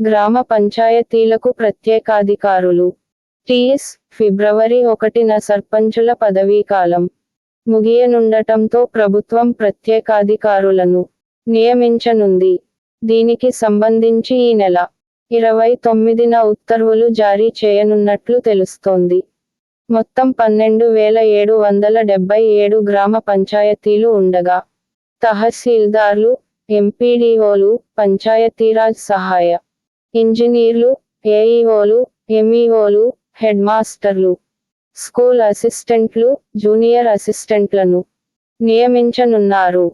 గ్రామ పంచాయతీలకు ప్రత్యేకాధికారులు. టీఎస్ ఫిబ్రవరి ఒకటిన సర్పంచుల పదవీకాలం ముగియనుండటంతో ప్రభుత్వం ప్రత్యేకాధికారులను నియమించనుంది. దీనికి సంబంధించి ఈ నెల ఇరవై తొమ్మిదిన ఉత్తర్వులు జారీ చేయనున్నట్లు తెలుస్తోంది. మొత్తం పన్నెండు వేల ఏడు వందల డెబ్బై ఏడు గ్రామ పంచాయతీలు ఉండగా తహసీల్దార్లు ఎంపీడీఓలు పంచాయతీరాజ్ సహాయ ఇంజనీర్లు ఏఈఓలు ఎంఈఓలు హెడ్ మాస్టర్లు స్కూల్ అసిస్టెంట్లు జూనియర్ అసిస్టెంట్లను నియమించనున్నారు.